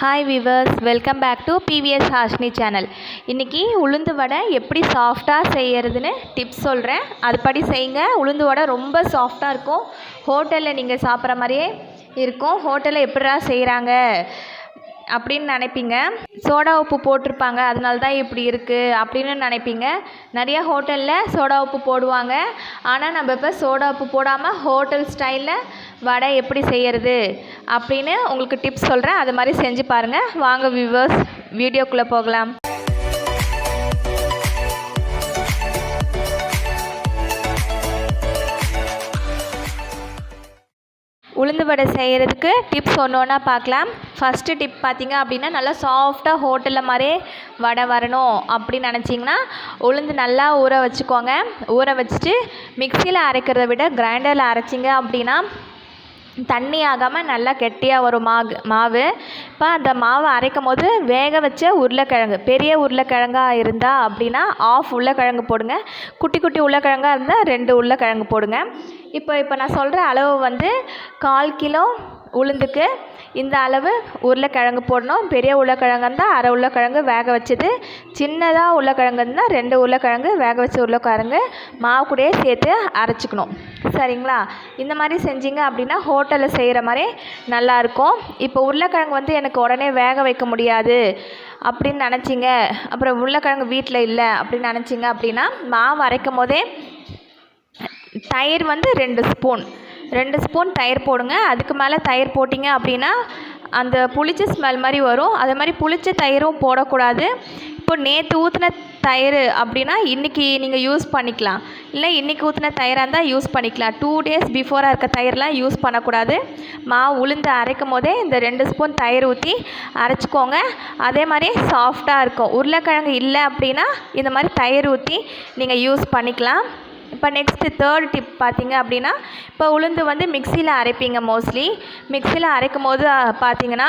Hi viewers welcome back to PVS Hashni channel இன்றைக்கி உளுந்து வடை எப்படி சாஃப்டாக செய்கிறதுன்னு டிப்ஸ் சொல்கிறேன் அதுபடி செய்யுங்க. உளுந்து வடை ரொம்ப சாஃப்டாக இருக்கும். ஹோட்டலில் நீங்கள் சாப்பிட்ற மாதிரியே இருக்கும். ஹோட்டலில் எப்படிடா செய்கிறாங்க அப்படின்னு நினைப்பீங்க. சோடா உப்பு போட்டிருப்பாங்க. அதனால தான் இப்படி இருக்குது அப்படின்னு நினைப்பீங்க. நிறைய ஹோட்டலில் சோடா உப்பு போடுவாங்க. ஆனால் நம்ம இப்போ சோடா உப்பு போடாமல் ஹோட்டல் ஸ்டைலில் வடை எப்படி செய்கிறது அப்படின்னு உங்களுக்கு டிப்ஸ் சொல்கிறேன் அது மாதிரி செஞ்சு பாருங்கள் வாங்க வியூவர்ஸ் வீடியோக்குள்ளே போகலாம். உளுந்து வடை செய்கிறதுக்கு டிப்ஸ் ஒன்று ஒன்றா பார்க்கலாம். ஃபஸ்ட்டு டிப் பார்த்தீங்க அப்படின்னா நல்லா சாஃப்டாக ஹோட்டலில் மாதிரியே வடை வரணும் அப்படின்னு நினச்சிங்கன்னா உளுந்து நல்லா ஊற வச்சுக்கோங்க. ஊற வச்சுட்டு மிக்சியில் அரைக்கிறத விட கிரைண்டரில் அரைச்சிங்க அப்படின்னா தண்ணி ஆகாமல் நல்லா கெட்டியாக வரும் மாகு மாவு. இப்போ அந்த மாவை அரைக்கும் போது வேக வச்ச உருளைக்கிழங்கு பெரிய உருளைக்கிழங்காக இருந்தால் அப்படின்னா ஆஃப் உருளைக்கிழங்கு போடுங்க. குட்டி குட்டி உருளைக்கிழங்கா இருந்தால் ரெண்டு உருளைக்கிழங்கு போடுங்க. இப்போ இப்போ நான் சொல்கிற அளவு வந்து கால் கிலோ உளுந்துக்கு இந்த அளவு உருளைக்கிழங்கு போடணும். பெரிய உருளைக்கிழங்கு இருந்தால் அரை உருளைக்கிழங்கு வேக வச்சது சின்னதாக உருளைக்கிழங்கு இருந்தால் ரெண்டு உருளைக்கிழங்கு வேக வச்ச உருளைக்கிழங்கு மாவு கூடயே சேர்த்து அரைச்சிக்கணும். சரிங்களா? இந்த மாதிரி செஞ்சீங்க அப்படின்னா ஹோட்டலில் செய்கிற மாதிரி நல்லாயிருக்கும் இப்போ உருளைக்கிழங்கு வந்து எனக்கு உடனே வேக வைக்க முடியாது அப்படின்னு நினச்சிங்க. அப்புறம் உருளைக்கிழங்கு வீட்டில் இல்லை அப்படின்னு நினச்சிங்க அப்படின்னா மாவு அரைக்கும் போதே தயிர் வந்து ரெண்டு ஸ்பூன். ரெண்டு ஸ்பூன் தயிர் போடுங்க. அதுக்கு மேலே தயிர் போட்டிங்க அப்படின்னா அந்த புளிச்ச ஸ்மெல் மாதிரி வரும். அதே மாதிரி புளிச்ச தயிரும் போடக்கூடாது. இப்போ நேற்று ஊற்றின தயிர் அப்படின்னா இன்றைக்கி நீங்கள் யூஸ் பண்ணிக்கலாம். இல்லை இன்றைக்கி ஊற்றின தயிராக இருந்தால் யூஸ் பண்ணிக்கலாம். டூ டேஸ் பிஃபோராக இருக்க தயிர்லாம் யூஸ் பண்ணக்கூடாது. மாவு உளுந்து அரைக்கும் போதே இந்த ரெண்டு ஸ்பூன் தயிர் ஊற்றி அரைச்சிக்கோங்க. அதே மாதிரி சாஃப்டாக இருக்கும். உருளைக்கிழங்கு இல்லை அப்படின்னா இந்த மாதிரி தயிர் ஊற்றி நீங்கள் யூஸ் பண்ணிக்கலாம். இப்போ நெக்ஸ்ட்டு தேர்ட் டிப் பார்த்தீங்க அப்படின்னா இப்போ உளுந்து வந்து மிக்சியில் அரைப்பீங்க மோஸ்ட்லி மிக்சியில் அரைக்கும் போது பார்த்தீங்கன்னா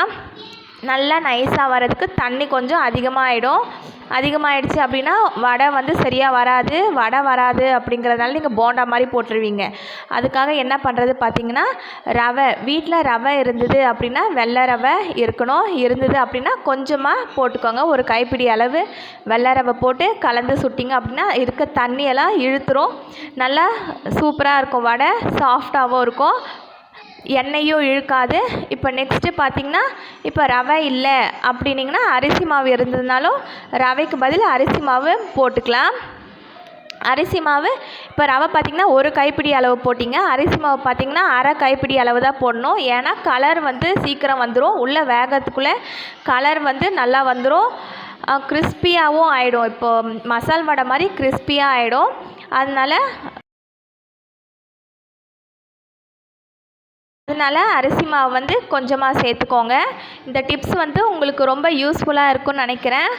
நல்லா நைஸாக வரதுக்கு தண்ணி கொஞ்சம் அதிகமாகிடும் அதிகமாகிடுச்சு அப்படின்னா வடை வந்து சரியாக வராது வடை வராது அப்படிங்கிறதுனால நீங்கள் போண்டா மாதிரி போட்டுருவீங்க. அதுக்காக என்ன பண்ணுறது பார்த்தீங்கன்னா ரவை வீட்டில் ரவை இருந்தது அப்படின்னா வெள்ளை ரவை இருக்கணும். இருந்தது அப்படின்னா கொஞ்சமாக போட்டுக்கோங்க. ஒரு கைப்பிடி அளவு வெள்ளை ரவை போட்டு கலந்து சுட்டிங்க அப்படின்னா இருக்க தண்ணியெல்லாம் இழுத்துரும். நல்லா சூப்பராக இருக்கும். வடை சாஃப்டாகவும் இருக்கும். எண்ணெயும் இழுக்காது. இப்போ நெக்ஸ்ட்டு பார்த்திங்கன்னா இப்போ ரவை இல்லை அப்படின்னிங்கன்னா அரிசி மாவு இருந்ததுனாலும் ரவைக்கு பதில் அரிசி மாவு போட்டுக்கலாம். அரிசி மாவு இப்போ ரவை பார்த்திங்கன்னா ஒரு கைப்பிடி அளவு போட்டிங்க. அரிசி மாவு பார்த்திங்கன்னா அரை கைப்பிடி அளவு தான் போடணும். ஏன்னா கலர் வந்து சீக்கிரம் வந்துடும் உள்ளே வேகத்துக்குள்ளே கலர் வந்து நல்லா வந்துடும் கிறிஸ்பியாகவும் ஆகிடும் இப்போது மசால் வடை மாதிரி கிறிஸ்பியாக ஆகிடும் அதனால் அதனால் அரிசி மாவு வந்து கொஞ்சமாக சேர்த்துக்கோங்க. இந்த டிப்ஸ் வந்து உங்களுக்கு ரொம்ப யூஸ்ஃபுல்லாக இருக்கும்னு நினைக்கிறேன்.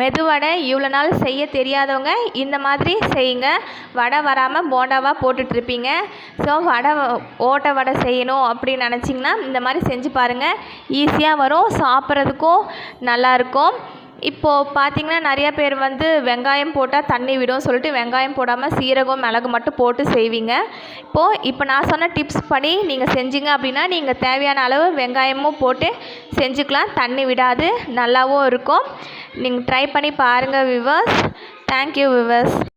மெதுவடை இவ்வளோ நாள் செய்ய தெரியாதவங்க இந்த மாதிரி செய்யுங்க. வடை வராமல் போண்டாவாக போட்டுட்ருப்பீங்க ஸோ வடை ஓட்டை வடை செய்யணும் அப்படின்னு நினச்சிங்கன்னா இந்த மாதிரி செஞ்சு பாருங்கள் ஈஸியாக வரும். சாப்பிட்றதுக்கும் நல்லாயிருக்கும் இப்போது பார்த்திங்கன்னா நிறைய பேர் வந்து வெங்காயம் போட்டால் தண்ணி விடும் சொல்லிட்டு வெங்காயம் போடாமல் சீரகம் மிளகு மட்டும் போட்டு செய்வீங்க. இப்போது இப்போ நான் சொன்ன டிப்ஸ் படி நீங்கள் செஞ்சீங்க அப்படின்னா நீங்கள் தேவையான அளவு வெங்காயமும் போட்டு செஞ்சுக்கலாம். தண்ணி விடாது நல்லாவும் இருக்கும். நீங்கள் ட்ரை பண்ணி பாருங்கள் விவர்ஸ் தேங்க்யூ விவர்ஸ்